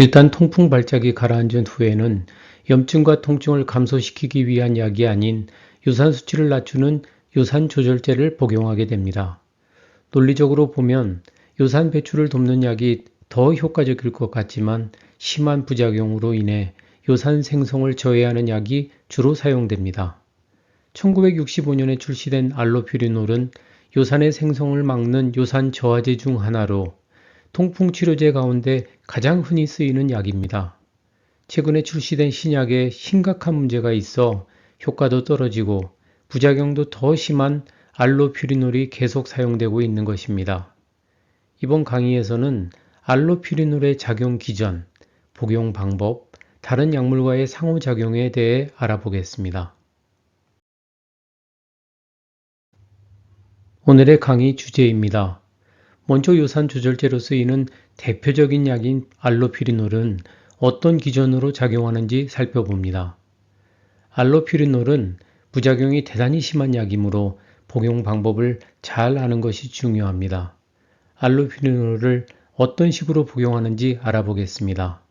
일단 통풍 발작이 가라앉은 후에는 염증과 통증을 감소시키기 위한 약이 아닌 유산 수치를 낮추는 유산 조절제를 복용하게 됩니다. 논리적으로 보면 유산 배출을 돕는 약이 더 효과적일 것 같지만 심한 부작용으로 인해 요산 생성을 저해하는 약이 주로 사용됩니다. 1965년에 출시된 알로퓨리놀은 요산의 생성을 막는 요산 저하제 중 하나로 통풍 치료제 가운데 가장 흔히 쓰이는 약입니다. 최근에 출시된 신약에 심각한 문제가 있어 효과도 떨어지고 부작용도 더 심한 알로퓨리놀이 계속 사용되고 있는 것입니다. 이번 강의에서는 알로퓨리놀의 작용 기전, 복용 방법, 다른 약물과의 상호작용에 대해 알아보겠습니다. 오늘의 강의 주제입니다. 요산 조절제로 쓰이는 대표적인 약인 알로퓨리놀은 어떤 기전으로 작용하는지 살펴봅니다. 알로퓨리놀은 부작용이 대단히 심한 약이므로 복용 방법을 잘 아는 것이 중요합니다. 알로퓨리놀을 어떤 식으로 복용하는지 알아보겠습니다.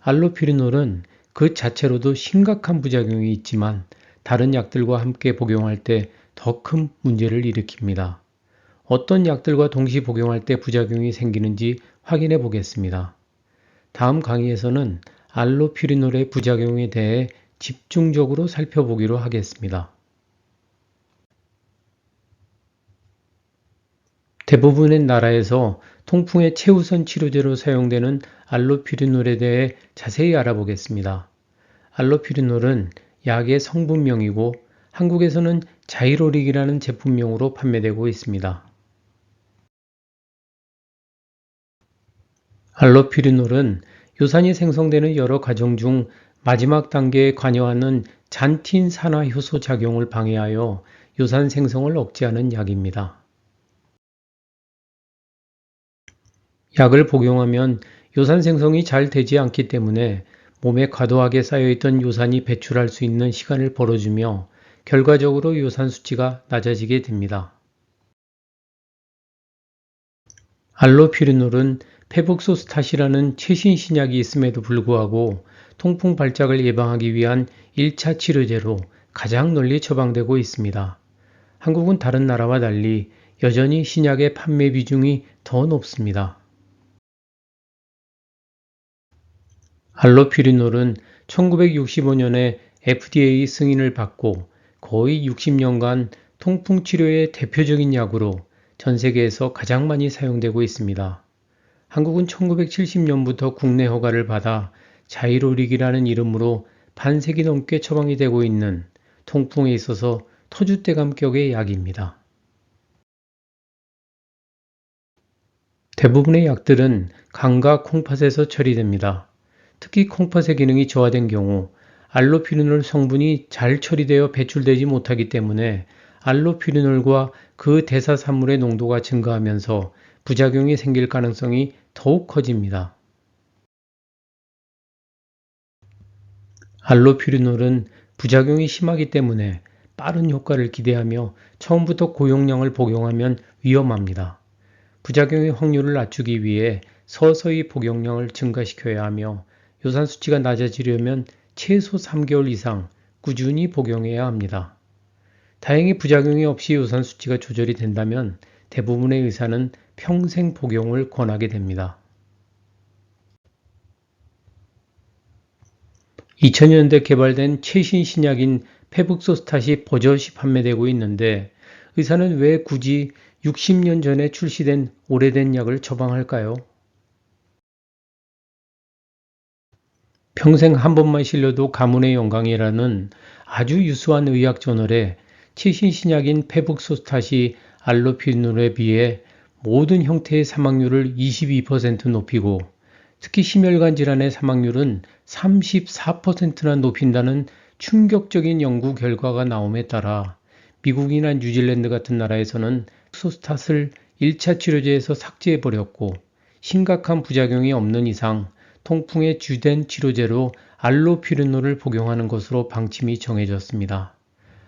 알로퓨리놀은 그 자체로도 심각한 부작용이 있지만 다른 약들과 함께 복용할 때 더 큰 문제를 일으킵니다. 어떤 약들과 동시 복용할 때 부작용이 생기는지 확인해 보겠습니다. 다음 강의에서는 알로퓨리놀의 부작용에 대해 집중적으로 살펴보기로 하겠습니다. 대부분의 나라에서 통풍의 최우선 치료제로 사용되는 알로퓨리놀에 대해 자세히 알아보겠습니다. 알로퓨리놀은 약의 성분명이고 한국에서는 자이로릭이라는 제품명으로 판매되고 있습니다. 알로퓨리놀은 요산이 생성되는 여러 과정 중 마지막 단계에 관여하는 잔틴 산화 효소 작용을 방해하여 요산 생성을 억제하는 약입니다. 약을 복용하면 요산 생성이 잘 되지 않기 때문에 몸에 과도하게 쌓여있던 요산이 배출할 수 있는 시간을 벌어주며 결과적으로 요산 수치가 낮아지게 됩니다. 알로퓨리놀은 페북소스탓이라는 최신 신약이 있음에도 불구하고 통풍 발작을 예방하기 위한 1차 치료제로 가장 널리 처방되고 있습니다. 한국은 다른 나라와 달리 여전히 신약의 판매 비중이 더 높습니다. 알로퓨리놀은 1965년에 FDA 승인을 받고 거의 60년간 통풍 치료의 대표적인 약으로 전 세계에서 가장 많이 사용되고 있습니다. 한국은 1970년부터 국내 허가를 받아 자이로릭이라는 이름으로 반세기 넘게 처방이 되고 있는 통풍에 있어서 터줏대감격의 약입니다. 대부분의 약들은 강과 콩팥에서 처리됩니다. 특히 콩팥의 기능이 저하된 경우 알로퓨리놀 성분이 잘 처리되어 배출되지 못하기 때문에 알로퓨리놀과 그 대사산물의 농도가 증가하면서 부작용이 생길 가능성이 더욱 커집니다. 알로퓨리놀은 부작용이 심하기 때문에 빠른 효과를 기대하며 처음부터 고용량을 복용하면 위험합니다. 부작용의 확률을 낮추기 위해 서서히 복용량을 증가시켜야 하며 요산 수치가 낮아지려면 최소 3개월 이상 꾸준히 복용해야 합니다. 다행히 부작용이 없이 요산 수치가 조절이 된다면 대부분의 의사는 평생 복용을 권하게 됩니다. 2000년대 개발된 최신 신약인 페북소스탓이 버젓이 판매되고 있는데 의사는 왜 굳이 60년 전에 출시된 오래된 약을 처방할까요? 평생 한 번만 실려도 가문의 영광이라는 아주 유수한 의학 저널에 최신 신약인 페북소스탓이 알로피놀에 비해 모든 형태의 사망률을 22% 높이고 특히 심혈관 질환의 사망률은 34%나 높인다는 충격적인 연구 결과가 나옴에 따라 미국이나 뉴질랜드 같은 나라에서는 소스탓을 1차 치료제에서 삭제해 버렸고 심각한 부작용이 없는 이상 통풍의 주된 치료제로 알로피르놀을 복용하는 것으로 방침이 정해졌습니다.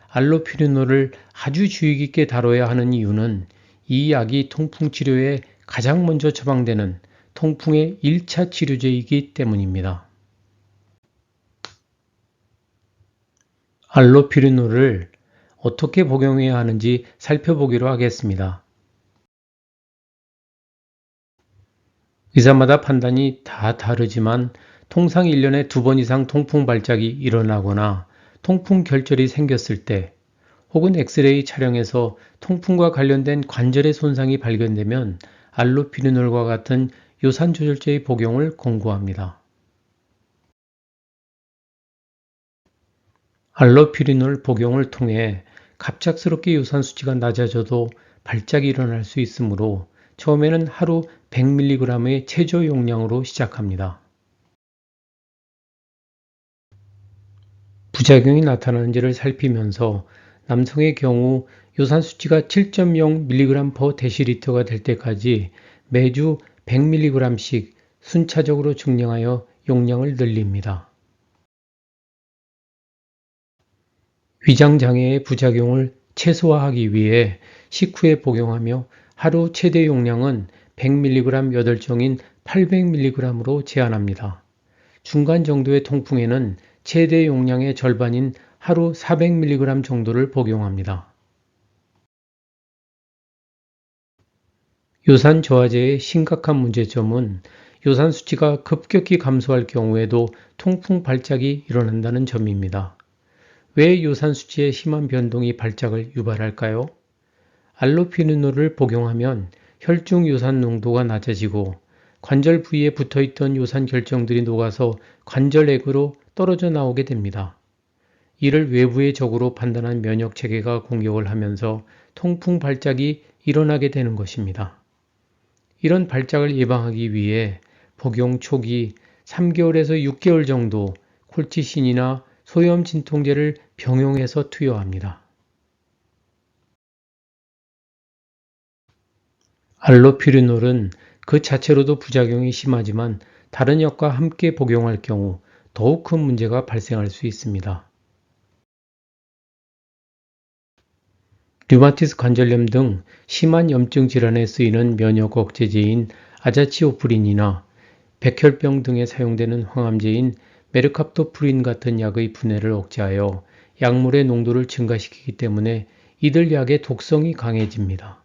알로피르놀을 아주 주의 깊게 다뤄야 하는 이유는 이 약이 통풍 치료에 가장 먼저 처방되는 통풍의 1차 치료제이기 때문입니다. 알로피리놀을 어떻게 복용해야 하는지 살펴보기로 하겠습니다. 의사마다 판단이 다 다르지만 통상 1년에 두 번 이상 통풍 발작이 일어나거나 통풍 결절이 생겼을 때 혹은 엑스레이 촬영에서 통풍과 관련된 관절의 손상이 발견되면 알로피리놀과 같은 요산 조절제의 복용을 권고합니다. 알로피리놀 복용을 통해 갑작스럽게 요산 수치가 낮아져도 발작이 일어날 수 있으므로 처음에는 하루 100mg의 최저 용량으로 시작합니다. 부작용이 나타나는지를 살피면서 남성의 경우 요산 수치가 7.0mg 데시리터가 될 때까지 매주 100mg씩 순차적으로 증량하여 용량을 늘립니다. 위장장애의 부작용을 최소화하기 위해 식후에 복용하며 하루 최대 용량은 100mg 8종인 800mg으로 제한합니다. 중간 정도의 통풍에는 최대 용량의 절반인 하루 400mg 정도를 복용합니다. 요산 저하제의 심각한 문제점은 요산 수치가 급격히 감소할 경우에도 통풍 발작이 일어난다는 점입니다. 왜 요산 수치의 심한 변동이 발작을 유발할까요? 알로피누놀을 복용하면 혈중 요산 농도가 낮아지고 관절 부위에 붙어 있던 요산 결정들이 녹아서 관절액으로 떨어져 나오게 됩니다. 이를 외부의 적으로 판단한 면역 체계가 공격을 하면서 통풍 발작이 일어나게 되는 것입니다. 이런 발작을 예방하기 위해 복용 초기 3개월에서 6개월 정도 콜치신이나 소염 진통제를 병용해서 투여합니다. 알로피리놀은 그 자체로도 부작용이 심하지만 다른 약과 함께 복용할 경우 더욱 큰 문제가 발생할 수 있습니다. 류마티스 관절염 등 심한 염증 질환에 쓰이는 면역 억제제인 아자치오프린이나 백혈병 등에 사용되는 항암제인 메르캅토프린 같은 약의 분해를 억제하여 약물의 농도를 증가시키기 때문에 이들 약의 독성이 강해집니다.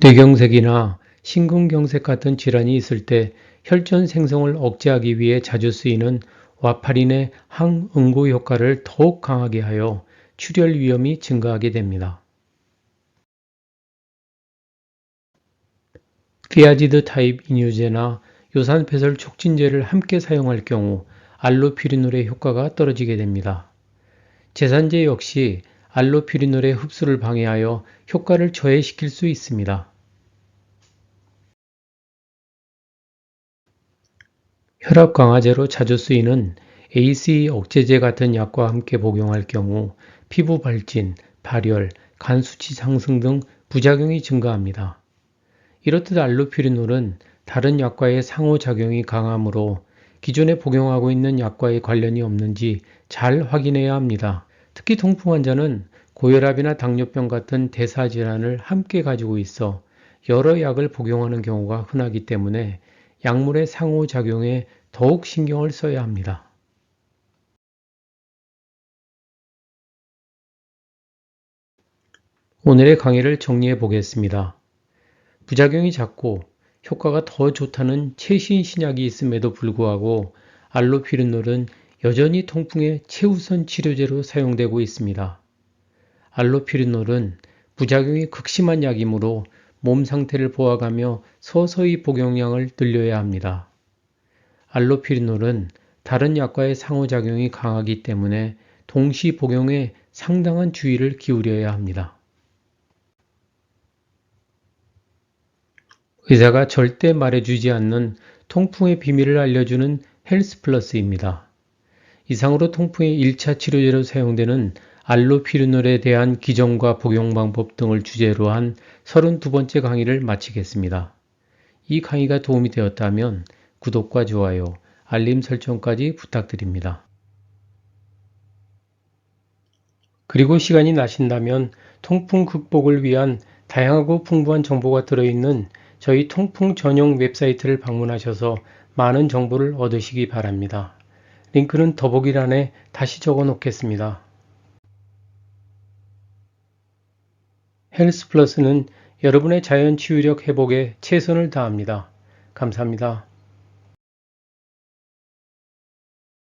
뇌경색이나 심근경색 같은 질환이 있을 때 혈전 생성을 억제하기 위해 자주 쓰이는 와파린의 항응고 효과를 더욱 강하게 하여 출혈 위험이 증가하게 됩니다. 피아지드 타입 이뉴제나 요산 폐설 촉진제를 함께 사용할 경우 알로피리놀의 효과가 떨어지게 됩니다. 제산제 역시 알로피리놀의 흡수를 방해하여 효과를 저해시킬 수 있습니다. 혈압 강화제로 자주 쓰이는 ACE 억제제 같은 약과 함께 복용할 경우 피부 발진, 발열, 간 수치 상승 등 부작용이 증가합니다. 이렇듯 알로피리놀은 다른 약과의 상호작용이 강하므로 기존에 복용하고 있는 약과의 관련이 없는지 잘 확인해야 합니다. 특히 통풍 환자는 고혈압이나 당뇨병 같은 대사 질환을 함께 가지고 있어 여러 약을 복용하는 경우가 흔하기 때문에 약물의 상호작용에 더욱 신경을 써야 합니다. 오늘의 강의를 정리해 보겠습니다. 부작용이 작고 효과가 더 좋다는 최신 신약이 있음에도 불구하고 알로피르놀은 여전히 통풍의 최우선 치료제로 사용되고 있습니다. 알로피르놀은 부작용이 극심한 약이므로 몸 상태를 보아가며 서서히 복용량을 늘려야 합니다. 알로피르놀은 다른 약과의 상호작용이 강하기 때문에 동시 복용에 상당한 주의를 기울여야 합니다. 의사가 절대 말해주지 않는 통풍의 비밀을 알려주는 헬스 플러스입니다. 이상으로 통풍의 1차 치료제로 사용되는 알로피르놀에 대한 기전과 복용 방법 등을 주제로 한 32번째 강의를 마치겠습니다. 이 강의가 도움이 되었다면 구독과 좋아요, 알림 설정까지 부탁드립니다. 그리고 시간이 나신다면 통풍 극복을 위한 다양하고 풍부한 정보가 들어있는 저희 통풍 전용 웹사이트를 방문하셔서 많은 정보를 얻으시기 바랍니다. 링크는 더보기란에 다시 적어 놓겠습니다. 헬스 플러스는 여러분의 자연 치유력 회복에 최선을 다합니다. 감사합니다.